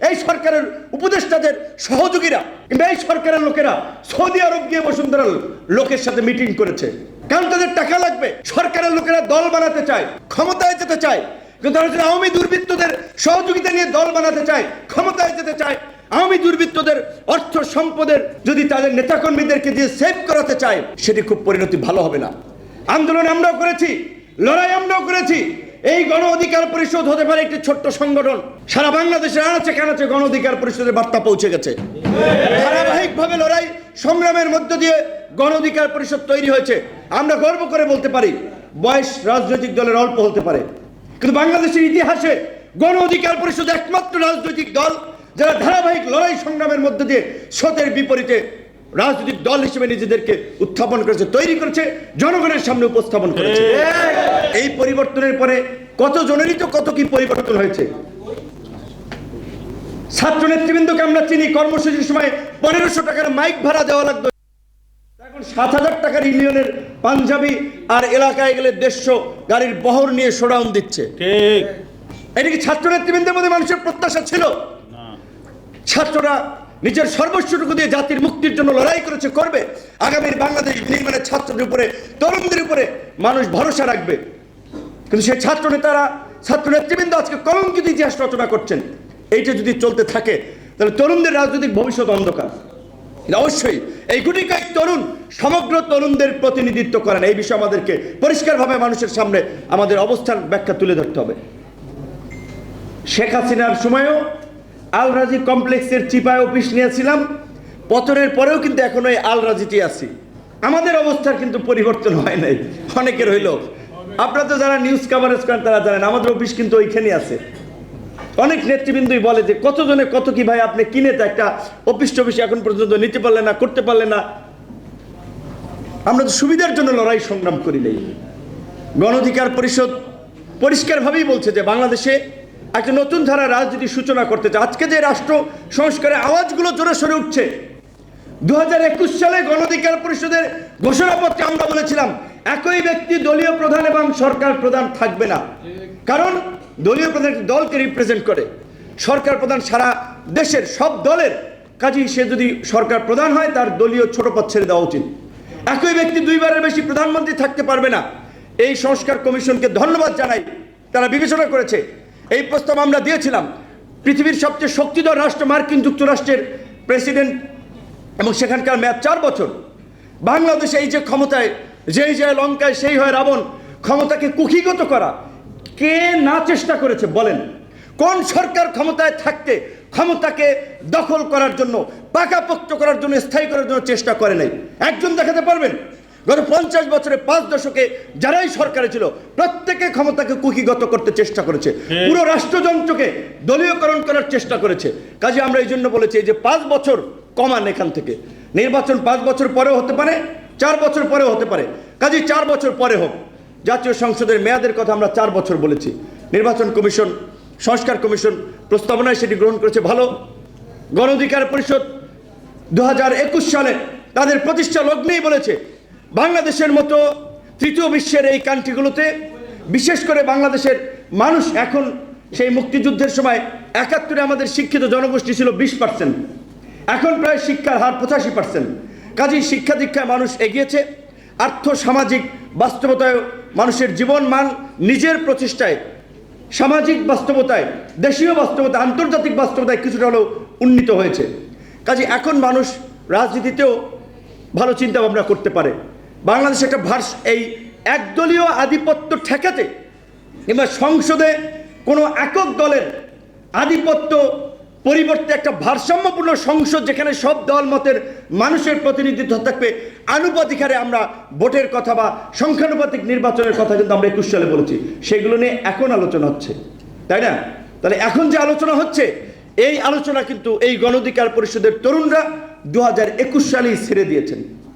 এই সরকারের উপদেষ্টাদের সহযোগীরা কিংবা এই সরকারের লোকেরা সৌদি আরব গিয়ে বসুন্ধরা লোকের সাথে মিটিং করেছে। কারণ তাদের টাকা লাগবে। সরকারের লোকেরা দল বানাতে চায়, ক্ষমতায় যেতে চায়। কিন্তু তারা আওয়ামী দুর্বৃত্তদের সহযোগিতা নিয়ে দল বানাতে চায়, ক্ষমতায় যেতে চায়, আওয়ামী দুর্বৃত্তদের অর্থ সম্পদের যদি তাদের নেতাকর্মীদেরকে দিয়ে সেভ করাতে চায়, সেটি খুব পরিণতি ভালো হবে না। আন্দোলন আমরাও করেছি, লড়াই আমরাও করেছি। এই গণ অধিকার পরিষদ হতে পারে একটি ছোট্ট সংগঠন সারা বাংলাদেশের আনাচে কানাচে গণ অধিকার পরিষদের বার্তা পৌঁছে গেছে। ধারাবাহিকভাবে লড়াই সংগ্রামের মধ্য দিয়ে গণ অধিকার পরিষদ তৈরি হয়েছে। আমরা গর্ব করে বলতে পারি, বয়স রাজনৈতিক দলের অল্প হতে পারে। কিন্তু বাংলাদেশের ইতিহাসে গণ অধিকার পরিষদ একমাত্র রাজনৈতিক দল যারা ধারাবাহিক লড়াই সংগ্রামের মধ্য দিয়ে স্রোতের বিপরীতে রাজনৈতিক দল হিসেবে নিজেদেরকে উত্থাপন করেছে, তৈরি করেছে, জনগণের সামনে উপস্থাপন করেছে। এই পরিবর্তনের পরে কত জনেরই তো কত কি পরিবর্তন হয়েছে? ছাত্র নেতৃবৃন্দকে আমরা চিনি। কর্মসূচির সময় পনেরোশো টাকার মাইক ভাড়া দেওয়া লাগতো। এখন সাত হাজার টাকার ইউনিয়নের পাঞ্জাবি আর এলাকায় গেলে দেড়শো গাড়ির বহর নিয়ে শোডাউন দিচ্ছে। ঠিক। এটা কি ছাত্র নেতৃবৃন্দের মধ্যে মানুষের প্রত্যাশা ছিল? ছাত্ররা নিজের সর্বস্বটুকু দিয়ে জাতির মুক্তির জন্য লড়াই করেছে করবে। আগামীর বাংলাদেশ নির্মাণের ছাত্রদের উপরে তরুণদের উপরে মানুষ ভরসা রাখবে। কিন্তু সেই ছাত্র নেতারা ছাত্র নেতৃবৃন্দ আজকে কলঙ্কিত ইতিহাস রচনা করছেন। এইটা যদি চলতে থাকে, তাহলে তরুণদের রাজনৈতিক ভবিষ্যৎ অন্ধকার। অবশ্যই এই গুটি কয়েক তরুণ, সমগ্র তরুণদের প্রতিনিধিত্ব করেন। এই বিষয়ে আমাদেরকে পরিষ্কারভাবে মানুষের সামনে আমাদের অবস্থান ব্যাখ্যা তুলে ধরতে হবে। শেখ হাসিনার সময়ও আলরাজি কমপ্লেক্সের চিপায় অফিস নিয়েছিলাম। পতনের পরেও কিন্তু এখনও এই আল রাজিটি আছি। আমাদের অবস্থার কিন্তু পরিবর্তন হয় নাই। অনেকের হইল। আপনারা তো যারা নিউজ কাভারেজ করেন, তারা জানেন, আমাদের অফিস কিন্তু ওইখানেই আছে। অনেক নেতৃবৃন্দই বলে যে, কতজনে কত কি ভাই আপনি কিনে তো একটা অফিস টফিস এখন পর্যন্ত নিতে পারলেন না, করতে পারলেন না। আমরা তো সুবিধার জন্য লড়াই সংগ্রাম করি নাই। গণ অধিকার পরিষদ পরিষ্কারভাবেই বলছে যে, বাংলাদেশে একটা নতুন ধারা রাজনীতির সূচনা করতে চায়। আজকে যে রাষ্ট্র সংস্কারের আওয়াজগুলো জোরে সরে উঠছে দু হাজার একুশ সালে গণ অধিকার পরিষদের ঘোষণাপত্রে আমরা বলেছিলাম একই ব্যক্তি দলীয় প্রধান এবং সরকার প্রধান থাকবে না। কারণ দলীয় প্রধান দলকে রিপ্রেজেন্ট করে। সরকার প্রধান সারা দেশের সব দলের। কাজেই সে যদি সরকার প্রধান হয়, তার দলীয় ছোট পদ ছেড়ে দেওয়া উচিত। একই ব্যক্তি দুইবারের বেশি প্রধানমন্ত্রী থাকতে পারবে না। এই সংস্কার কমিশনকে ধন্যবাদ জানাই। তারা বিবেচনা করেছে। এই প্রস্তাব আমরা দিয়েছিলাম। পৃথিবীর সবচেয়ে শক্তিধর রাষ্ট্র মার্কিন যুক্তরাষ্ট্রের প্রেসিডেন্ট এবং সেখানকার মেয়াদ চার বছর। বাংলাদেশে এই যে ক্ষমতায় যেই যায় লঙ্কায় সেই হয় রাবণ। ক্ষমতাকে কুক্ষিগত করা। কে না চেষ্টা করেছে বলেন। কোন সরকার ক্ষমতায় থাকতে ক্ষমতাকে দখল করার জন্য পাকাপোক্ত করার জন্য স্থায়ী করার জন্য চেষ্টা করে নাই? একজন দেখাতে পারবেন? গত পঞ্চাশ বছরে পাঁচ দশকে যারাই সরকারে ছিল প্রত্যেকে ক্ষমতাকে কুকিগত করতে চেষ্টা করেছে। পুরো রাষ্ট্রযন্ত্রকে দলীয়করণ করার চেষ্টা করেছে। কাজে আমরা এই জন্য বলেছি এই যে পাঁচ বছর কমান এখান থেকে। নির্বাচন পাঁচ বছর পরেও হতে পারে চার বছর পরেও হতে পারে। কাজে চার বছর পরে হোক। জাতীয় সংসদের মেয়াদের কথা আমরা চার বছর বলেছি। নির্বাচন কমিশন, সংস্কার কমিশন প্রস্তাবনায় সেটি গ্রহণ করেছে ভালো। গণ অধিকার পরিষদ দু হাজার একুশ সালে তাদের প্রতিষ্ঠা লগ্নেই বলেছে, বাংলাদেশের মতো তৃতীয় বিশ্বের এই কান্ট্রিগুলোতে, বিশেষ করে বাংলাদেশের মানুষ এখন সেই মুক্তিযুদ্ধের সময় একাত্তরে আমাদের শিক্ষিত জনগোষ্ঠী ছিল বিশ পার্সেন্ট। এখন প্রায় শিক্ষার হার পঁচাশি পার্সেন্ট। কাজেই শিক্ষা দীক্ষায় মানুষ এগিয়েছে আর্থ সামাজিক বাস্তবতায় মানুষের জীবন মান নিজের প্রচেষ্টায়, সামাজিক বাস্তবতায়, দেশীয় বাস্তবতা আন্তর্জাতিক বাস্তবতায় কিছুটা হলেও উন্নীত হয়েছে। কাজে এখন মানুষ রাজনীতিতেও ভালো চিন্তা ভাবনা করতে পারে। বাংলাদেশ একটা ভার্স, এই একদলীয় আধিপত্য ঠেকাতে কিংবা সংসদে কোনো একক দলের আধিপত্য পরিবর্তে একটা ভারসাম্যপূর্ণ সংসদ যেখানে সব দল মতের মানুষের প্রতিনিধিত্ব থাকবে। আনুপাতিক হারে আমরা ভোটের কথা বা সংখ্যানুপাতিক নির্বাচনের কথা কিন্তু আমরা একুশ সালে বলেছি। সেগুলো নিয়ে এখন আলোচনা হচ্ছে। তাই না? তাহলে এখন যে আলোচনা হচ্ছে, এই আলোচনা কিন্তু এই গণধিকার পরিষদের তরুণরা দু হাজার একুশ সালেই ছেড়ে দিয়েছেন।